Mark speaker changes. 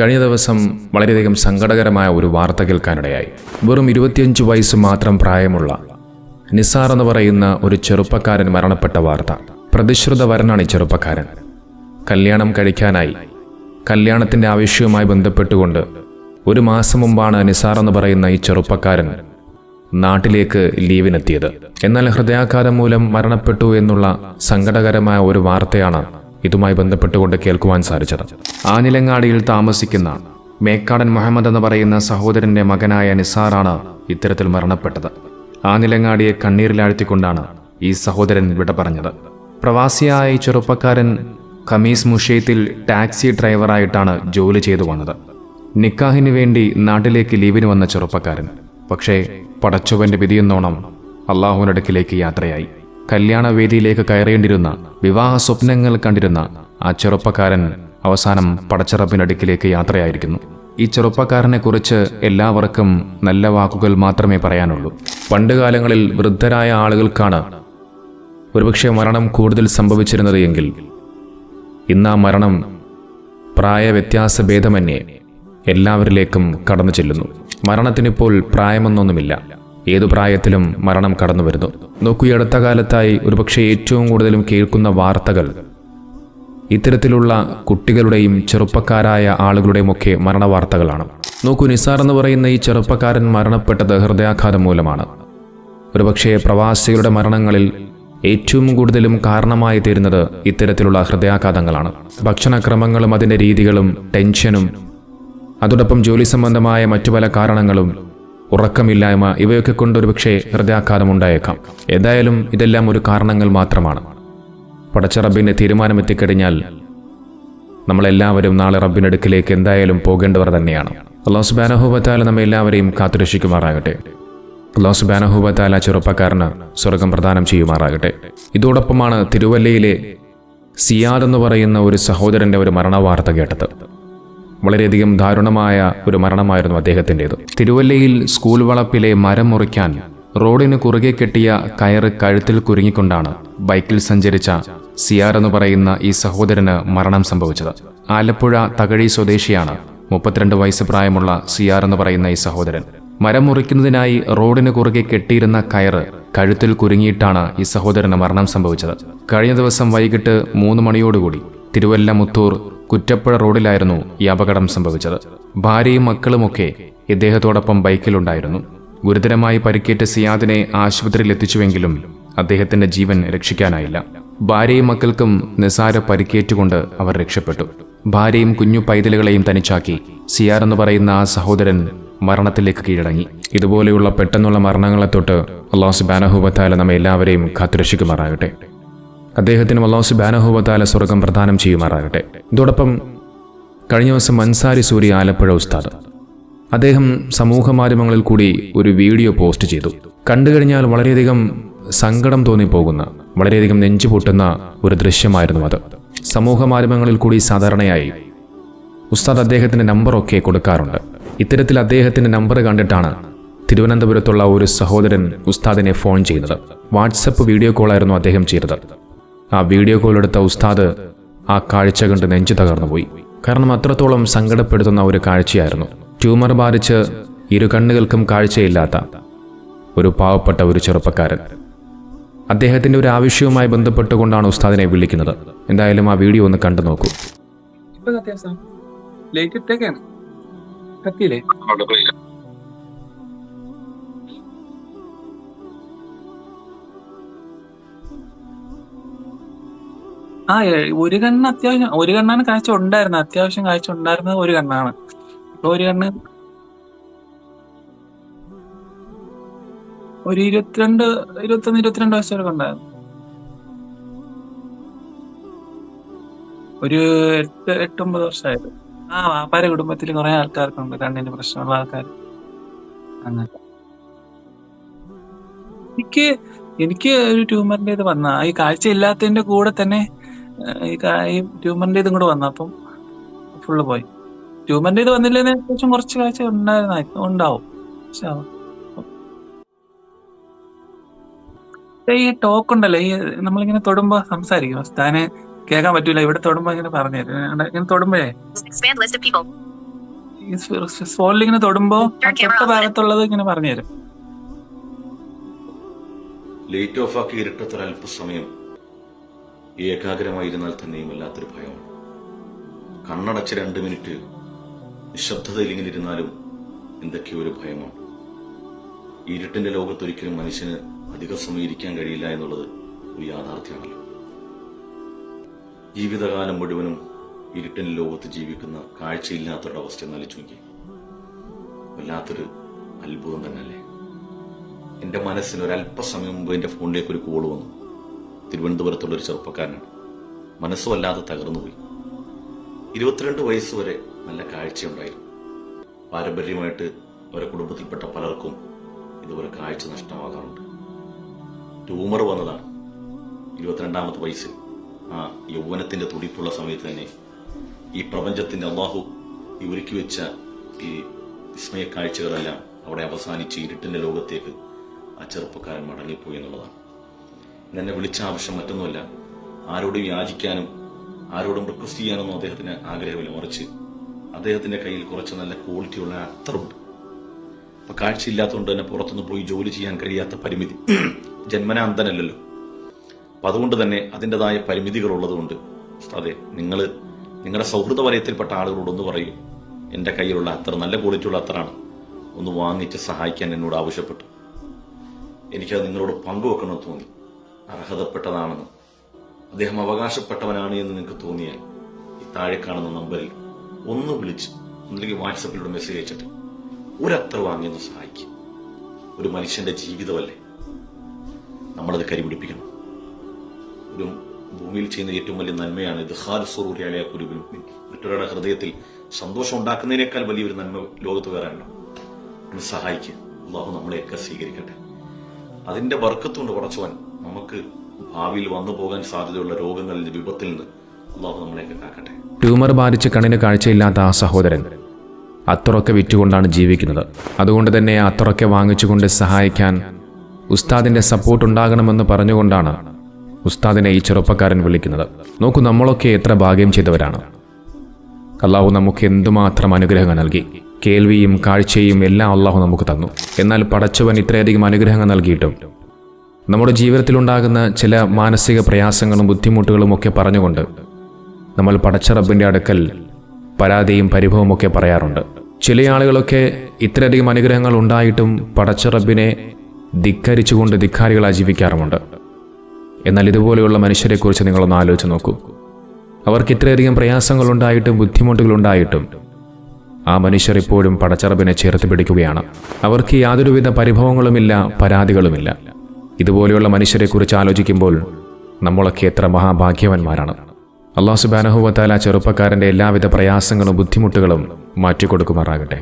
Speaker 1: കഴിഞ്ഞ ദിവസം വളരെയധികം സങ്കടകരമായ ഒരു വാർത്ത കേൾക്കാനിടയായി. വെറും ഇരുപത്തിയഞ്ച് വയസ്സ് മാത്രം പ്രായമുള്ള നിസാർ എന്ന് പറയുന്ന ഒരു ചെറുപ്പക്കാരൻ മരണപ്പെട്ട വാർത്ത. പ്രതിശ്രുത വരനാണ് ഈ ചെറുപ്പക്കാരൻ. കല്യാണം കഴിക്കാനായി കല്യാണത്തിന്റെ ആവശ്യവുമായി ബന്ധപ്പെട്ടുകൊണ്ട് ഒരു മാസം മുമ്പാണ് നിസാർ എന്ന് പറയുന്ന ഈ ചെറുപ്പക്കാരൻ നാട്ടിലേക്ക് ലീവിനെത്തിയത്. എന്നാൽ ഹൃദയാഘാതം മൂലം മരണപ്പെട്ടു എന്നുള്ള സങ്കടകരമായ ഒരു വാർത്തയാണ് ഇതുമായി ബന്ധപ്പെട്ടുകൊണ്ട് കേൾക്കുവാൻ സാധിച്ചത്. ആനിലങ്ങാടിയിൽ താമസിക്കുന്ന മേക്കാടൻ മുഹമ്മദ് എന്ന് പറയുന്ന സഹോദരന്റെ മകനായ നിസാറാണ് ഇത്തരത്തിൽ മരണപ്പെട്ടത്. ആനിലങ്ങാടിയെ കണ്ണീരിലാഴ്ത്തിക്കൊണ്ടാണ് ഈ സഹോദരൻ വിട പറഞ്ഞത്. പ്രവാസിയായ ചെറുപ്പക്കാരൻ ഖമീസ് മുഷേത്തിൽ ടാക്സി ഡ്രൈവറായിട്ടാണ് ജോലി ചെയ്തു വന്നത്. നിക്കാഹിന് വേണ്ടി നാട്ടിലേക്ക് ലീവിന് വന്ന ചെറുപ്പക്കാരൻ. പക്ഷേ പടച്ചുവന്റെ വിധിയെന്നോണം അള്ളാഹുവിനടുക്കിലേക്ക് യാത്രയായി. കല്യാണവേദിയിലേക്ക് കയറേണ്ടിരുന്ന വിവാഹ സ്വപ്നങ്ങൾ കണ്ടിരുന്ന ആ ചെറുപ്പക്കാരൻ അവസാനം പടച്ചിറപ്പിനടുക്കിലേക്ക് യാത്രയായിരിക്കുന്നു. ഈ ചെറുപ്പക്കാരനെക്കുറിച്ച് എല്ലാവർക്കും നല്ല വാക്കുകൾ മാത്രമേ പറയാനുള്ളൂ. പണ്ടുകാലങ്ങളിൽ വൃദ്ധരായ ആളുകൾക്കാണ് ഒരുപക്ഷെ മരണം കൂടുതൽ സംഭവിച്ചിരുന്നത് എങ്കിൽ ഇന്ന് ആ മരണം പ്രായവ്യത്യാസ ഭേദമന്യേ എല്ലാവരിലേക്കും കടന്നു ചെല്ലുന്നു. മരണത്തിനിപ്പോൾ പ്രായമൊന്നൊന്നുമില്ല. ഏതു പ്രായത്തിലും മരണം കടന്നു വരുന്നു നോക്കൂ അടുത്ത കാലത്തായി ഒരുപക്ഷെ ഏറ്റവും കൂടുതലും കേൾക്കുന്ന വാർത്തകൾ ഇത്തരത്തിലുള്ള കുട്ടികളുടെയും ചെറുപ്പക്കാരായ ആളുകളുടെയും ഒക്കെ മരണവാർത്തകളാണ് നോക്കൂ നിസാർ എന്ന് പറയുന്ന ഈ ചെറുപ്പക്കാരൻ മരണപ്പെട്ടത് ഹൃദയാഘാതം മൂലമാണ്. ഒരുപക്ഷെ പ്രവാസികളുടെ മരണങ്ങളിൽ ഏറ്റവും കൂടുതലും കാരണമായി തീരുന്നത് ഇത്തരത്തിലുള്ള ഹൃദയാഘാതങ്ങളാണ്. ഭക്ഷണക്രമങ്ങളും അതിന്റെ രീതികളും ടെൻഷനും അതോടൊപ്പം ജോലി സംബന്ധമായ മറ്റു പല കാരണങ്ങളും ഉറക്കമില്ലായ്മ ഇവയൊക്കെ കൊണ്ടൊരു പക്ഷേ ഹൃദയാഘാതം ഉണ്ടായേക്കാം ഏതായാലും ഇതെല്ലാം ഒരു കാരണങ്ങൾ മാത്രമാണ്. പടച്ച റബ്ബിന്റെ തീരുമാനമെത്തിക്കഴിഞ്ഞാൽ നമ്മളെല്ലാവരും നാളെ റബ്ബിനടുക്കിലേക്ക് എന്തായാലും പോകേണ്ടവർ തന്നെയാണ്. അള്ളാഹു സുബാനഹുബത്താല നമ്മെ എല്ലാവരെയും കാത്തുരക്ഷിക്കുമാറാകട്ടെ. അള്ളാഹു സുബാനഹുബത്താല ചെറുപ്പക്കാരന് സ്വർഗം പ്രദാനം ചെയ്യുമാറാകട്ടെ. ഇതോടൊപ്പമാണ് തിരുവല്ലയിലെ സിയാദ് എന്ന് പറയുന്ന ഒരു സഹോദരന്റെ ഒരു മരണവാർത്ത കേട്ടത്. വളരെയധികം ദാരുണമായ ഒരു മരണമായിരുന്നു അദ്ദേഹത്തിന്റെത്. തിരുവല്ലയിൽ സ്കൂൾ വളപ്പിലെ മരം മുറിക്കാൻ റോഡിന് കുറുകെ കെട്ടിയ കയറ് കഴുത്തിൽ കുരുങ്ങിക്കൊണ്ടാണ് ബൈക്കിൽ സഞ്ചരിച്ച സിയാർ എന്ന് പറയുന്ന ഈ സഹോദരന് മരണം സംഭവിച്ചത്. ആലപ്പുഴ തകഴി സ്വദേശിയാണ് മുപ്പത്തിരണ്ട് വയസ്സ് പ്രായമുള്ള സിയാർ എന്ന് പറയുന്ന ഈ സഹോദരൻ. മരം മുറിക്കുന്നതിനായി റോഡിന് കുറുകെ കെട്ടിയിരുന്ന കയറ് കഴുത്തിൽ കുരുങ്ങിയിട്ടാണ് ഈ സഹോദരന് മരണം സംഭവിച്ചത്. കഴിഞ്ഞ ദിവസം വൈകിട്ട് മൂന്ന് മണിയോടുകൂടി തിരുവല്ല മുത്തൂർ കുറ്റപ്പുഴ റോഡിലായിരുന്നു ഈ അപകടം സംഭവിച്ചത്. ഭാര്യയും മക്കളുമൊക്കെ ഇദ്ദേഹത്തോടൊപ്പം ബൈക്കിലുണ്ടായിരുന്നു. ഗുരുതരമായി പരിക്കേറ്റ സിയാദിനെ ആശുപത്രിയിൽ എത്തിച്ചുവെങ്കിലും അദ്ദേഹത്തിന്റെ ജീവൻ രക്ഷിക്കാനായില്ല. ഭാര്യയും മക്കൾക്കും നിസാര പരിക്കേറ്റുകൊണ്ട് അവർ രക്ഷപ്പെട്ടു. ഭാര്യയും കുഞ്ഞു പൈതലുകളെയും തനിച്ചാക്കി സിയാർ എന്ന് പറയുന്ന ആ സഹോദരൻ മരണത്തിലേക്ക് കീഴടങ്ങി. ഇതുപോലെയുള്ള പെട്ടെന്നുള്ള മരണങ്ങളെ തൊട്ട് അള്ളാഹു സുബാനഹുബത്താല നമ്മെ എല്ലാവരെയും കാത്തുരക്ഷിക്കുമാറാകട്ടെ. അദ്ദേഹത്തിന് അള്ളാഹു സുബാനഹുബത്താല സ്വർഗം പ്രദാനം ചെയ്യുമാറാകട്ടെ. ഇതോടൊപ്പം കഴിഞ്ഞ ദിവസം അൻസാരി സൂരി ആലപ്പുഴ ഉസ്താദ് അദ്ദേഹം സമൂഹ മാധ്യമങ്ങളിൽ കൂടി ഒരു വീഡിയോ പോസ്റ്റ് ചെയ്തു. കണ്ടു കഴിഞ്ഞാൽ വളരെയധികം സങ്കടം തോന്നിപ്പോകുന്ന വളരെയധികം നെഞ്ചു പൊട്ടുന്ന ഒരു ദൃശ്യമായിരുന്നു അത്. സമൂഹ മാധ്യമങ്ങളിൽ കൂടി സാധാരണയായി ഉസ്താദ് അദ്ദേഹത്തിന്റെ നമ്പറൊക്കെ കൊടുക്കാറുണ്ട്. ഇത്തരത്തിൽ അദ്ദേഹത്തിന്റെ നമ്പർ കണ്ടിട്ടാണ് തിരുവനന്തപുരത്തുള്ള ഒരു സഹോദരൻ ഉസ്താദിനെ ഫോൺ ചെയ്യുന്നത്. വാട്സപ്പ് വീഡിയോ കോളായിരുന്നു അദ്ദേഹം ചെയ്തത്. ആ വീഡിയോ കോൾ എടുത്ത ഉസ്താദ് ആ കാഴ്ച കണ്ട് നെഞ്ചു തകർന്നുപോയി കാരണം അത്രത്തോളം സങ്കടപ്പെടുത്തുന്ന ഒരു കാഴ്ചയായിരുന്നു. ട്യൂമർ ബാധിച്ച് ഇരു കണ്ണുകൾക്കും കാഴ്ചയില്ലാത്ത ഒരു പാവപ്പെട്ട ഒരു ചെറുപ്പക്കാരൻ. അദ്ദേഹത്തിന്റെ ഒരു ആവശ്യവുമായി ബന്ധപ്പെട്ടുകൊണ്ടാണ് ഉസ്താദിനെ വിളിക്കുന്നത്. എന്തായാലും ആ വീഡിയോ ഒന്ന് കണ്ടു നോക്കൂ.
Speaker 2: ഇപ്പൊ കത്തിയ സാർ ലൈറ്റ് ഇട്ടേക്കാണ്. കത്തിയില്ലേ? ആ ഒരു കണ്ണ് അത്യാവശ്യം ഒരു കണ്ണാണ് കാഴ്ച ഉണ്ടായിരുന്നത്. അത്യാവശ്യം കാഴ്ച ഉണ്ടായിരുന്നത് ഒരു കണ്ണാണ്. ഇപ്പൊ ഒരു കണ്ണ് ഒരു ഇരുപത്തിരണ്ട് ഇരുപത്തൊന്ന് ഇരുപത്തിരണ്ട് വയസ്സ് വരെ ഉണ്ടായിരുന്നു. ഒരു എട്ട് എട്ടൊമ്പത് വർഷമായത് ആ വാപ്പാരെ കുടുംബത്തിൽ കുറെ ആൾക്കാർക്കുണ്ട്. കണ്ണിന് പ്രശ്നമുള്ള ആൾക്കാർ. അങ്ങനെ. എനിക്ക് എനിക്ക് ഒരു ട്യൂമറിന്റെ ഇത് വന്ന ഈ കാഴ്ച ഇല്ലാത്തതിന്റെ കൂടെ തന്നെ ഈ ട്യൂമറിന്റെ ഇതും കൂടെ വന്നു. അപ്പം ഫുള്ള് പോയി. ട്യൂമറിന്റെ ഇത് വന്നില്ലെന്ന് ശേഷം കുറച്ച് കാഴ്ച ഉണ്ടായിരുന്നു. ഉണ്ടാവും. പക്ഷെ ആ- ഈ ടോക്ക് ഉണ്ടല്ലോ. ഈ നമ്മളിങ്ങനെ തൊടുമ്പോ സംസാരിക്കും. താന് കേൾക്കാൻ പറ്റൂല. ഇവിടെ തൊടുമ്പോ ഇങ്ങനെ പറഞ്ഞു തരും. ഇങ്ങനെ തൊടുമ്പോഴേ
Speaker 3: Expand list of people.
Speaker 2: ഈ സ്പോളിൽ ഇങ്ങനെ തൊടുമ്പോ തൊട്ട ഭാഗത്തുള്ളത് ഇങ്ങനെ പറഞ്ഞു തരും.
Speaker 3: ലേറ്റ് ഓഫ് ആക്കി ഇരുട്ടത്തൊരു അല്പസമയം ഏകാഗ്രമായിരുന്നാൽ തന്നെയും വല്ലാത്തൊരു ഭയമാണ്. കണ്ണടച്ച് രണ്ട് മിനിറ്റ് നിശബ്ദതയിൽ ഇങ്ങനെ ഇരുന്നാലും എന്തൊക്കെയോ ഒരു ഭയമാണ്. ഇരുട്ടിന്റെ ലോകത്തൊരിക്കലും മനുഷ്യന് അധിക സമയം കഴിയില്ല എന്നുള്ളത് ഒരു യാഥാർത്ഥ്യമാണല്ലോ. ജീവിതകാലം മുഴുവനും ഇരുട്ടിന്റെ ലോകത്ത് ജീവിക്കുന്ന കാഴ്ചയില്ലാത്തവരുടെ അവസ്ഥ നോക്കി വല്ലാത്തൊരു അത്ഭുതം തന്നെയല്ലേ? എന്റെ മനസ്സിന് ഒരല്പസമയം മുമ്പ് എന്റെ ഫോണിലേക്ക് ഒരു കോൾ വന്നു. തിരുവനന്തപുരത്തുള്ള ഒരു ചെറുപ്പക്കാരനാണ്. മനസ്സ് വല്ലാതെ തകർന്നുപോയി. ഇരുപത്തിരണ്ട് വയസ്സ് വരെ നല്ല കാഴ്ചയുണ്ടായിരുന്നു. പാരമ്പര്യമായിട്ട് അവരെ കുടുംബത്തിൽപ്പെട്ട പലർക്കും ഇതുപോലെ കാഴ്ച നഷ്ടമാകാറുണ്ട്. ട്യൂമർ വന്നതാണ്. ഇരുപത്തിരണ്ടാമത്തെ വയസ്സിൽ ആ യൗവനത്തിന്റെ തുടിപ്പുള്ള സമയത്ത് തന്നെ ഈ പ്രപഞ്ചത്തിന്റെ അള്ളാഹു ഈ ഒരുക്കി വെച്ച ഈ വിസ്മയ കാഴ്ചകളെല്ലാം അവിടെ അവസാനിച്ച് ഇരുട്ടിന്റെ ലോകത്തേക്ക് ആ ചെറുപ്പക്കാരൻ മടങ്ങിപ്പോയി എന്നുള്ളതാണ്. എന്നെ വിളിച്ച ആവശ്യം മറ്റൊന്നുമല്ല. ആരോടും യാചിക്കാനും ആരോടും റിക്വസ്റ്റ് ചെയ്യാനൊന്നും അദ്ദേഹത്തിന് ആഗ്രഹമില്ല മറിച്ച് അദ്ദേഹത്തിന്റെ കയ്യിൽ കുറച്ച് നല്ല ക്വാളിറ്റിയുള്ള അത്തറുണ്ട് അപ്പൊ കാഴ്ചയില്ലാത്തതുകൊണ്ട് തന്നെ പുറത്തുനിന്ന് പോയി ജോലി ചെയ്യാൻ കഴിയാത്ത പരിമിതി. ജന്മനാന്തനല്ലല്ലോ. അപ്പൊ അതുകൊണ്ട് തന്നെ അതിന്റെതായ പരിമിതികൾ ഉള്ളതുകൊണ്ട് അതെ നിങ്ങൾ നിങ്ങളുടെ സൗഹൃദ വലയത്തിൽപ്പെട്ട ആളുകളോട് ഒന്ന് പറയൂ. എന്റെ കയ്യിലുള്ള അത്ര നല്ല ക്വാളിറ്റിയുള്ള അത്രാണ് ഒന്ന് വാങ്ങിച്ച് സഹായിക്കാൻ എന്നോട് ആവശ്യപ്പെട്ടു. എനിക്കത് നിങ്ങളോട് പങ്കുവെക്കണമെന്ന് തോന്നി. അർഹതപ്പെട്ടതാണെന്ന് അദ്ദേഹം അവകാശപ്പെട്ടവനാണ് എന്ന് നിങ്ങൾക്ക് തോന്നിയാൽ ഈ താഴെ കാണുന്ന നമ്പറിൽ ഒന്ന് വിളിച്ച് ഒന്നിലേക്ക് വാട്സപ്പിലൂടെ മെസ്സേജ് അയച്ചിട്ട് ഒരത്ര വാങ്ങിയൊന്ന് സഹായിക്കും. ഒരു മനുഷ്യന്റെ ജീവിതമല്ലേ? നമ്മളത് കരിപിടിപ്പിക്കണം. ഒരു ഭൂമിയിൽ ചെയ്യുന്ന ഏറ്റവും വലിയ നന്മയാണ് ഇത്. ഹാൽ കുരുവിനും മറ്റൊരാളുടെ ഹൃദയത്തിൽ സന്തോഷം ഉണ്ടാക്കുന്നതിനേക്കാൾ വലിയൊരു നന്മ ലോകത്ത് വേറെ ഒന്ന് സഹായിക്കുക അള്ളാഹു നമ്മളെയൊക്കെ സ്വീകരിക്കട്ടെ. അതിന്റെ വർക്കത്തുകൊണ്ട് പടച്ചവൻ. നമുക്ക് ഭാവിയിൽ വന്നു പോകാൻ സാധ്യതയുള്ള രോഗങ്ങളിൽ നിന്ന് വിപത്തിൽ നിന്ന് അള്ളാഹു നമ്മളെയൊക്കെ കാക്കട്ടെ.
Speaker 1: ട്യൂമർ ബാധിച്ച് കണ്ണിന് കാഴ്ചയില്ലാത്ത ആ സഹോദരൻ അത്തറൊക്കെ വിറ്റുകൊണ്ടാണ് ജീവിക്കുന്നത്. അതുകൊണ്ട് തന്നെ അത്രൊക്കെ വാങ്ങിച്ചുകൊണ്ട് സഹായിക്കാൻ ഉസ്താദിന്റെ സപ്പോർട്ട് ഉണ്ടാകണമെന്ന് പറഞ്ഞുകൊണ്ടാണ് ഉസ്താദിനെ ഈ ചെറുപ്പക്കാരൻ വിളിക്കുന്നത്. നോക്കൂ നമ്മളൊക്കെ എത്ര ഭാഗ്യം ചെയ്തവരാണ്. അള്ളാഹു നമുക്ക് എന്തുമാത്രം അനുഗ്രഹങ്ങൾ നൽകി. കേൾവിയും കാഴ്ചയും എല്ലാം അള്ളാഹു നമുക്ക് തന്നു. എന്നാൽ പടച്ചവൻ ഇത്രയധികം അനുഗ്രഹങ്ങൾ നൽകിയിട്ടും നമ്മുടെ ജീവിതത്തിലുണ്ടാകുന്ന ചില മാനസിക പ്രയാസങ്ങളും ബുദ്ധിമുട്ടുകളും ഒക്കെ പറഞ്ഞുകൊണ്ട് നമ്മൾ പടച്ച റബ്ബിന്റെ അടുക്കൽ പരാതിയും പരിഭവവും ഒക്കെ പറയാറുണ്ട്. ചില ആളുകളൊക്കെ ഇത്രയധികം അനുഗ്രഹങ്ങൾ ഉണ്ടായിട്ടും പടച്ച റബ്ബിനെ ധിക്കരിച്ചുകൊണ്ട് ധിക്കാരികളായി ജീവിക്കാറുമുണ്ട്. എന്നാൽ ഇതുപോലെയുള്ള മനുഷ്യരെക്കുറിച്ച് നിങ്ങളൊന്ന് ആലോചിച്ച് നോക്കൂ. അവർക്ക് ഇത്രയധികം പ്രയാസങ്ങളുണ്ടായിട്ടും ബുദ്ധിമുട്ടുകളുണ്ടായിട്ടും ആ മനുഷ്യർ ഇപ്പോഴും പടച്ചറബിനെ ചേർത്ത് പിടിക്കുകയാണ്. അവർക്ക് യാതൊരുവിധ പരിഭവങ്ങളുമില്ല പരാതികളുമില്ല. ഇതുപോലെയുള്ള മനുഷ്യരെക്കുറിച്ച് ആലോചിക്കുമ്പോൾ നമ്മളൊക്കെ എത്ര മഹാഭാഗ്യവന്മാരാണ്. അള്ളാഹു സുബാനഹുവത്താല ചെറുപ്പക്കാരന്റെ എല്ലാവിധ പ്രയാസങ്ങളും ബുദ്ധിമുട്ടുകളും മാറ്റിക്കൊടുക്കുമാറാകട്ടെ.